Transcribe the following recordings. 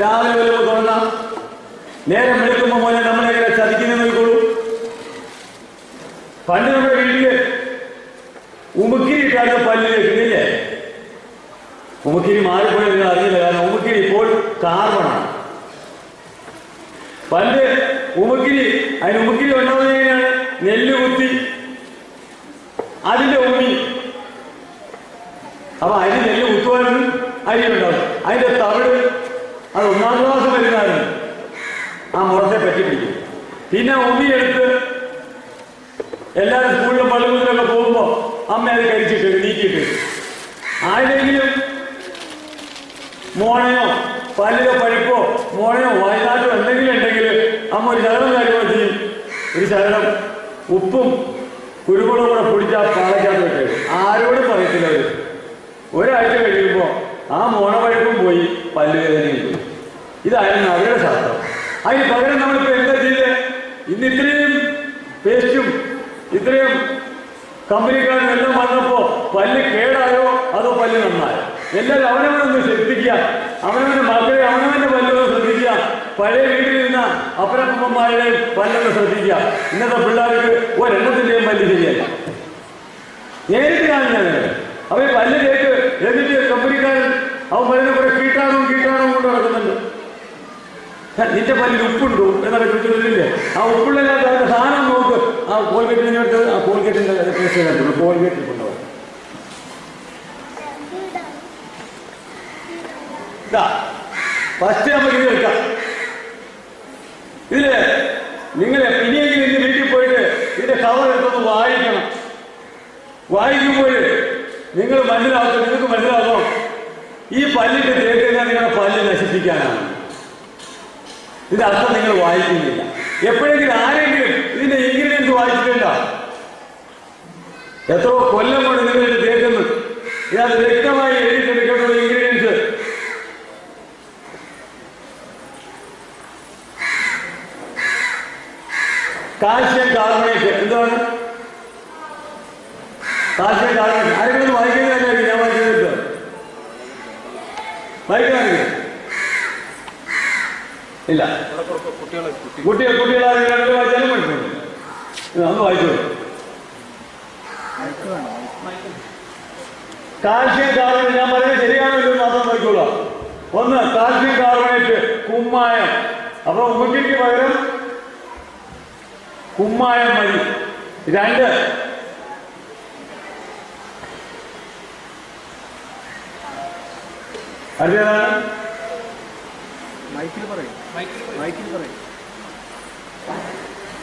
രാവിലെ വരുമ്പോൾ തുറന്ന. നേരം വെളുക്കുമ്പോൾ മോനെ നമ്മളെങ്ങനെ ചതിക്കുന്ന നോക്കോളൂ പണ്ട് നമ്മുടെ വീട്ടിൽ ഉമുക്കിരിട്ടാണ് പല്ലിൽ കിട്ടില്ലേ ഉമുക്കിരി മാറിപ്പോയി നിങ്ങൾ അറിയില്ല കാരണം ഉമുക്കിരി ഇപ്പോൾ കാർബണാണ് പണ്ട് ഉമുക്കിരി അതിന് ഉമുക്കിരി ഉണ്ടാവുന്നത് നെല്ല് കുത്തി അതിന്റെ ഉമ്മി. അപ്പൊ അതിന് നെല്ല് കുത്തുവാനും അരി ഉണ്ടാവും അതിന്റെ തവിട് അത് ഒന്നാം ക്ലാസ് വരുന്നതാണ് ആ മുറത്തെ പറ്റി പിടിക്കും. പിന്നെ ഉമ്മി എടുത്ത് എല്ലാവരും സ്കൂളിലും പള്ളികളിലൊക്കെ പോകുമ്പോ അമ്മ അത് കരിച്ചിട്ട് നീക്കിയിട്ട് ആരെങ്കിലും മോണയോ പല്ലിലോ പഴുപ്പോ മോണയോ വയനാട്ടോ എന്തെങ്കിലും ഉണ്ടെങ്കിൽ അമ്മ ഒരു ശകലം കാര്യമാണ് ചെയ്യും. ഒരു ശകലം ഉപ്പും കുരുമുളകും കൂടെ പൊടിച്ച് ആ പാളയ്ക്കകത്ത് വെച്ചേക്കും ആരോടും പറയത്തില്ല അവർ ഒരാഴ്ച കഴിയുമ്പോൾ ആ മോണ പഴുപ്പും പോയി പല്ലുവേദനയും പോയി ഇതായിരുന്നു അവരുടെ ശാസ്ത്രം അതിന് പകരം നമ്മളിപ്പോൾ എന്താ ചെയ്തേ? ഇന്ന് ഇത്രയും പേസ്റ്റും ഇത്രയും കമ്പനിക്കാരും എല്ലാം വന്നപ്പോ പല്ല് കേടായോ? അതോ പല്ല് നന്നായോ? എല്ലാവരും അവനവനൊന്ന് ശ്രദ്ധിക്കുക. അവനവന്റെ മക്കളെ അവനവന്റെ പല്ലൊന്ന് ശ്രദ്ധിക്കുക. പഴയ വീട്ടിൽ നിന്ന അപ്പനപ്പന്മാരുടെ പല്ലൊന്ന് ശ്രദ്ധിക്കുക. ഇന്നത്തെ പിള്ളേർക്ക് ഒരെണ്ണത്തിന്റെയും പല്ല് ശരിയല്ല. നേരിട്ട് കാണുന്നതാണ് അവ ഈ പല്ല് എന്നിട്ട് കമ്പനിക്കാരൻ അവൻ പല്ലിനെ കുറെ നിന്റെ പല്ലിൽ ഉപ്പുണ്ടോ? എന്നൊക്കെ ചോദിച്ചില്ലേ ആ ഉപ്പുള്ളില്ലാത്ത അതിന്റെ സാധനം നോക്ക്. ആ കോൾഗേറ്റിനെ കഴിഞ്ഞിട്ട് ആ കോൾഗേറ്റിന്റെ പേസ്റ്റ് കണ്ടുള്ളൂ കോൾഗേറ്റിൽ ഫസ്റ്റ് നമുക്ക് ഇത് വെക്കാം. ഇതിൽ നിങ്ങൾ ഇനിയെങ്കിലും ഇന്ന് വീട്ടിൽ പോയിട്ട് ഇതിന്റെ കവർ എടുത്തൊന്ന് വായിക്കണം. വായിക്കുമ്പോൾ നിങ്ങൾ മനസ്സിലാക്കും നിങ്ങൾക്ക് മനസ്സിലാക്കും ഈ പല്ലിന്റെ തേക്കുന്ന നിങ്ങളുടെ പല്ല് നശിപ്പിക്കാനാണ്. ഇതിന്റെ അർത്ഥം നിങ്ങൾ വായിക്കുന്നില്ല. എപ്പോഴെങ്കിലും ആരെങ്കിലും ഇതിന്റെ ഇൻഗ്രീഡിയൻസ് വായിച്ചിട്ടുണ്ടോ? എത്രയോ കൊല്ലം കൊണ്ട് നിങ്ങൾ ഇത് തേക്കുന്നു ഇതിനകത്ത് വ്യക്തമായി എഴുതിയെടുക്കേണ്ടുള്ള ഇൻഗ്രീഡിയൻസ് കാൽഷ്യം കാർബണേറ്റ് എന്താണ്? Calcium carbonate. ആരെങ്കിലും ഒന്ന് വായിക്കുന്നതല്ലായിരിക്കും ഞാൻ വായിക്കുന്നില്ല വായിക്കാറില്ല ഇല്ല. കുട്ടികൾ കുട്ടികളാരെങ്കിലും വായിച്ചാലും മനസ്സിലുണ്ട് അന്ന് വായിച്ചോളൂ കാൽഷ്യം കാർബണേറ്റ് ഞാൻ പറയുന്നത് ശരിയാണോ മാത്രം നോക്കിക്കോളാം. ഒന്ന് കാൽഷ്യം കാർബണേറ്റ് കുമ്മായം. അപ്പൊ ഉമ്മക്കിക്ക് പകരം കുമ്മായം മതി. രണ്ട് അടുത്തതാണ്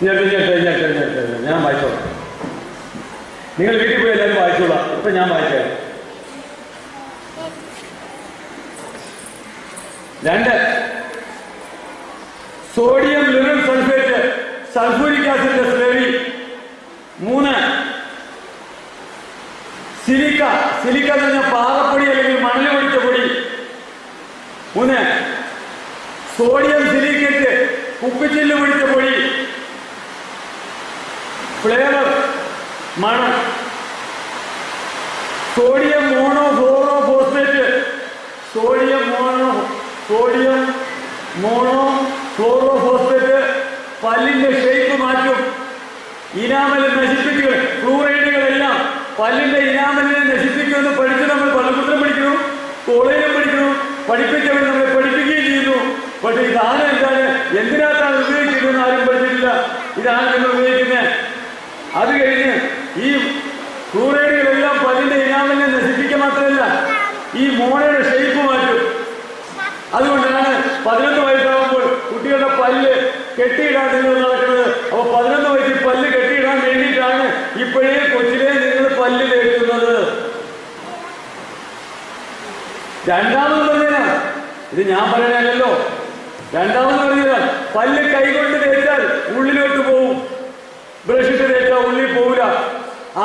ഞെട്ട് ഞെട്ട് ഞെട്ട് ഞെട്ട് ഞാൻ വായിച്ചോളാം. നിങ്ങൾ വീട്ടിൽ പോയി എല്ലാവരും വായിച്ചോളാം. ഇപ്പൊ ഞാൻ വായിക്കാം. രണ്ട്. സോഡിയം ലിറൽ സൾഫേറ്റ് സൾഫൂരിക് ആസിഡിന്റെ സ്ലേവി. മൂന്ന്. സിലിക്ക. സിലിക്ക എന്ന് പറഞ്ഞാൽ പാകപ്പൊടി അല്ലെങ്കിൽ മണൽ പൊടിച്ച പൊടി മൂന്ന് സോഡിയം സിലിക്കേറ്റ് കുപ്പിച്ചില്ല് പിടിച്ച പൊടി. ഫ്ലേവർ മണം. Sodium mono fluoro phosphate sodium mono sodium mono fluoro phosphate പല്ലിന്റെ ഷേപ്പ് മാറ്റും. ഇനാമൽ നശിപ്പിക്കുക. ഫ്ലൂറൈഡുകളെല്ലാം പല്ലിന്റെ ഇനാമലിനെ നശിപ്പിക്കുമെന്ന് പഠിച്ച് നമ്മൾ പലപുത്രം പഠിക്കുന്നു. കോളേജും പഠിക്കുന്നു. പഠിപ്പിച്ചവർ പഠിപ്പിക്കുകയും പക്ഷേ ഇതാണ് എന്താണ് എന്തിനകത്താണ് ഉപയോഗിക്കുന്നതെന്ന് ആരും പഠിച്ചിട്ടില്ല ഇതാണ് നിങ്ങൾ ഉപയോഗിക്കുന്നത്. അത് കഴിഞ്ഞ് ഈ ഫ്ലൂറൈഡുകളെല്ലാം പല്ലിന്റെ ഇനാമലിനെ നശിപ്പിക്കുക മാത്രമല്ല ഈ മോണയുടെ ഷേപ്പ് മാറ്റും. അതുകൊണ്ടാണ് പതിനൊന്ന് വയസ്സാകുമ്പോൾ കുട്ടികളുടെ പല്ല് കെട്ടിയിടാൻ നിങ്ങൾ നടക്കുന്നത്. അപ്പൊ പതിനൊന്ന് വയസ്സിൽ പല്ല് കെട്ടിയിടാൻ വേണ്ടിയിട്ടാണ് ഇപ്പോഴേ കൊച്ചിലെ നിങ്ങൾ പല്ല് കേൾക്കുന്നത് രണ്ടാമത് പറഞ്ഞാൽ ഇത് ഞാൻ പറയണല്ലോ രണ്ടാമത് പറഞ്ഞാൽ പല്ല് കൈകൊണ്ട് തേച്ചാൽ ഉള്ളിലോട്ട് പോവും. ബ്രഷിട്ട് തേച്ചാൽ ഉള്ളിൽ പോവില്ല.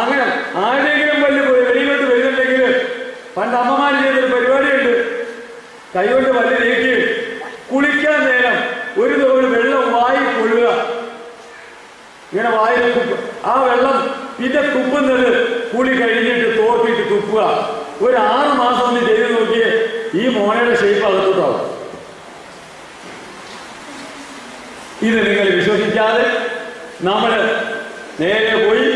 അങ്ങനെ ആരെങ്കിലും പല്ല് പോയി വെളിയിലോട്ട് വരുന്നുണ്ടെങ്കിൽ പണ്ട് അമ്മമാർ ചെയ്തൊരു പരിപാടിയുണ്ട്. കൈകൊണ്ട് പല്ല് നീക്കി കുളിക്കാൻ നേരം ഒരു തോട് വെള്ളം വായി കൊള്ളുക. ഇങ്ങനെ വായിൽ ആ വെള്ളം പിന്നെ തുപ്പുന്നത് കുളി കഴിഞ്ഞിട്ട് തോർത്തിട്ട് തുപ്പുക. ഒരു ആറ് മാസം ഒന്ന് ചെയ്ത് നോക്കിയേ ഈ മോനയുടെ ഷേപ്പ് അകത്തോട്ടാവും. ഇത് നിങ്ങൾ വിശ്വസിക്കാതെ നമ്മൾ നേരെ പോയി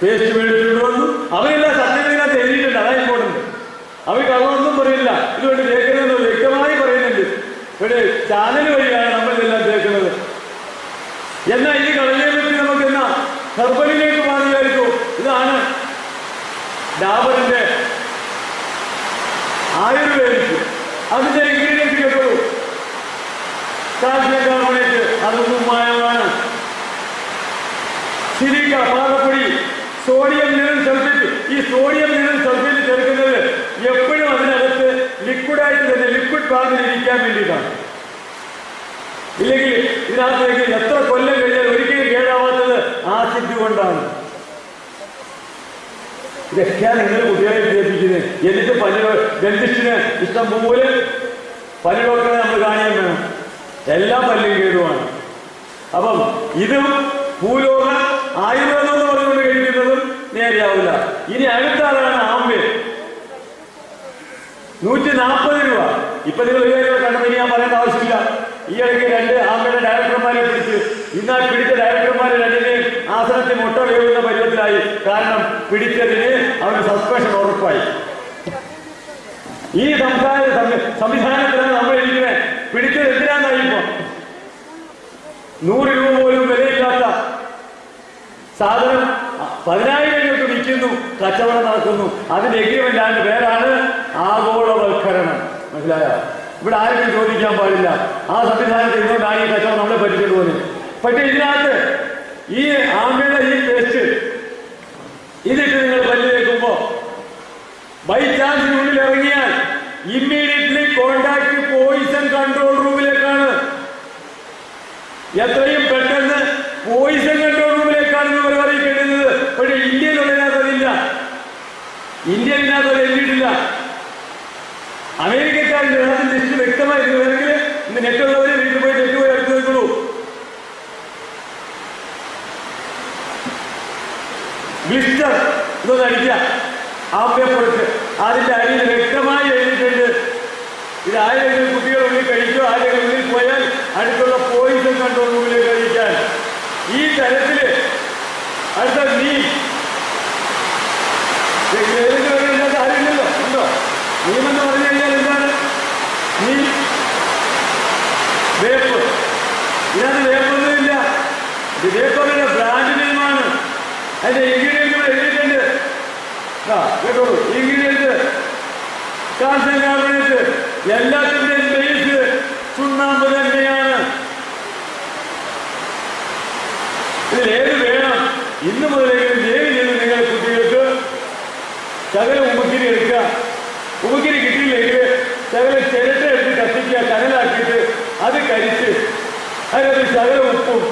പേസ്റ്റ് മേടിച്ചുകൊണ്ട് വന്നു. അവരെല്ലാം സത്യത്തിനകത്ത് എഴുതിയിട്ടുണ്ട്. അതാ ഇമ്പോർട്ടന്റ് അവർ കള്ളൊന്നും പറയില്ല ഇതുകൊണ്ട് കേൾക്കുന്നത് വ്യക്തമായി പറയുന്നുണ്ട്. ഇവിടെ ചാനൽ വഴിയാണ് നമ്മൾ ഇതെല്ലാം കേൾക്കുന്നത്. എന്നാൽ ഈ കടലിനെ പറ്റി നമുക്ക് എന്നാ കർബനിലേക്ക് മാറിയായിരിക്കും ഇതാണ് ഡാബറിന്റെ ആയുർവേദിക് അതിന്റെ ഇൻഗ്രീഡിയൻസ് കേട്ടോളൂ. കാൽസ്യം കാർബണേറ്റ് അതൊന്നും മായമാണ് സിലിക്ക പാകപ്പൊടി സോഡിയം നിഴൽ സൾഫേറ്റ് ഈ സോഡിയം നിഴൽ സൾഫേറ്റ് ചേർക്കുന്നത് എപ്പോഴും അതിനകത്ത് ലിക്വിഡായിട്ട് തന്നെ ലിക്വിഡ് പാകത്തിലിരിക്കാൻ വേണ്ടിയിട്ടാണ്. ഇല്ലെങ്കിൽ ഇതിനകത്തേക്ക് എത്ര കൊല്ലം കഴിഞ്ഞാൽ ഒരിക്കലും കേടാവാത്തത് ആസിഡ് കൊണ്ടാണ്. ഇതൊക്കെയാണ് നിങ്ങൾ കുട്ടികളെ വിദ്യാപിക്കുന്നത് എന്നിട്ട് പല ഡെന്റിസ്റ്റിന് ഇഷ്ടം പോലെ പല ഡോക്ടറെ നമ്മൾ കാണിയാൻ വേണം. എല്ലാ പല്ലും കേടുവാണ് അപ്പം ഇതും ഭൂലോക ആയുർവേദം എന്ന് പറഞ്ഞുകൊണ്ട് കഴിക്കുന്നതും നേരെയാവില്ല. ഇനി അടുത്ത ആളാണ് ആമ്പ്. നൂറ്റി നാൽപ്പത് രൂപ. ഇപ്പൊ നിങ്ങൾ കണ്ടത് ഇനി ഞാൻ പറയേണ്ട ആവശ്യമില്ല. ഈ ഇടയ്ക്ക് രണ്ട് ആംബയുടെ ഡയറക്ടർമാരെ പിടിച്ച് ഇന്നാ പിടിച്ച ഡയറക്ടർമാരെ രണ്ടിനെയും ആസനത്തിൽ മുട്ട പരുവത്തിലായി. കാരണം പിടിച്ചതിന് അവന് സസ്പെൻഷൻ ഉറപ്പായി. ഈ സംസ്ഥാന സംവി- സംവിധാനത്തിലാണ് നമ്മൾ ഇരിക്കുന്നത്. പിടിച്ചത് എന്തിനാന്നായി നൂറ് രൂപ പോലും വിലയില്ലാത്ത സാധനം പതിനായിരം രൂപ വിൽക്കുന്നു കച്ചവടം നടക്കുന്നു. അതിന്റെ എഗ്രിമെന്റ് പേരാണ് ആഗോളവൽക്കരണം. മനസ്സിലായോ? ഇവിടെ ആരും ചോദിക്കാൻ പാടില്ല. ആ സംവിധാനത്തിൽ ഇന്നുകൊണ്ടാണ് ഈ കച്ചവടം നമ്മളെ പറ്റിച്ചിട്ട് പോകുന്നത് പക്ഷേ ഇതിനകത്ത് ഈ ആമ്പിള ഈ പേസ്റ്റ് ഇതിട്ട് നിങ്ങൾ പല്ല് തേക്കുമ്പോ ബൈ ചാൻസിനുള്ളിൽ ഇറങ്ങിയാൽ ഇമ്മീഡിയറ്റ്ലി കോണ്ടാക്ട് പോയിസൺ കൺട്രോൾ റൂമിലേക്കാണ് എത്രയും പെട്ടെന്ന് പോയിസൺ കൺട്രോൾ റൂമിലേക്കാണെന്ന് അവർ അറിയിക്കേണ്ടത് പക്ഷേ ഇന്ത്യയിൽ അതില്ല ഇന്ത്യയിനകത്ത് അത് എഴുതിയിട്ടില്ല അമേരിക്കക്കാരുടെ അതിന്റെ ലിസ്റ്റ് വ്യക്തമായി വേണമെങ്കിൽ ഇന്ന് നെറ്റുള്ളവരെ വീട്ടിൽ പോയി നെറ്റ് പോയി എടുത്തു വെക്കുള്ളൂ ഗ്ലിസ്റ്റർ ഇതൊന്ന് അടിക്കുക. പേപ്പർ അതിന്റെ അടിയിൽ വ്യക്തമായി എഴുതിയിട്ടുണ്ട്. ഇത് ആരെങ്കിലും കുട്ടികൾ ഉള്ളിൽ കഴിക്കോ ആരെങ്കിലും ഉള്ളിൽ പോയാൽ അടുത്തുള്ള പോയിസൺ കൺട്രോൾ റൂമിലേക്ക് കഴിക്കാൻ ഈ തരത്തിൽ അടുത്ത നീ ഏതെങ്കിലും ഒരു ഇതിനകത്ത് ആരുമില്ലല്ലോ ഉണ്ടോ നീമെന്ന് പറഞ്ഞു കഴിഞ്ഞാൽ എന്താണ് നീ വേപ്പ് ഇതിനകത്ത് വേപ്പൊന്നുമില്ല ഇത് വേപ്പറിന്റെ ബ്രാൻഡ് നെയിമാണ് അതിന്റെ ഇൻഗ്രീഡിയന്റുകൾ എഴുതിയിട്ടുണ്ട് ആ കേട്ടോളൂ ഇൻഗ്രീഡിയന്റ് കാൽസ്യം കാർബണേറ്റ് എല്ലാത്തിന്റെയും ബേസ് ചുണ്ണാമ്പ് തന്നെയാണ് ഇതിൽ ഏത് വേണം? ഇന്ന് മുതലെങ്കിലും ദയവ് ചെയ്ത് നിങ്ങളുടെ കുട്ടികൾക്ക് ശകല ഉമുക്കിരി എടുക്കുക. ഉമുക്കിരി കിട്ടിയില്ലെങ്കിൽ ശകല ചിരട്ട എടുത്ത് കത്തിക്കുക കനലാക്കിയിട്ട് അത് കരിച്ച് അതിനകത്ത് ശകല ഉപ്പും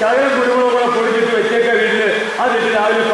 ശകലം കുരുമുളക് പൊടിച്ചിട്ട് വെച്ചേക്ക വീട്ടിൽ അതിട്ട് രാവിലെ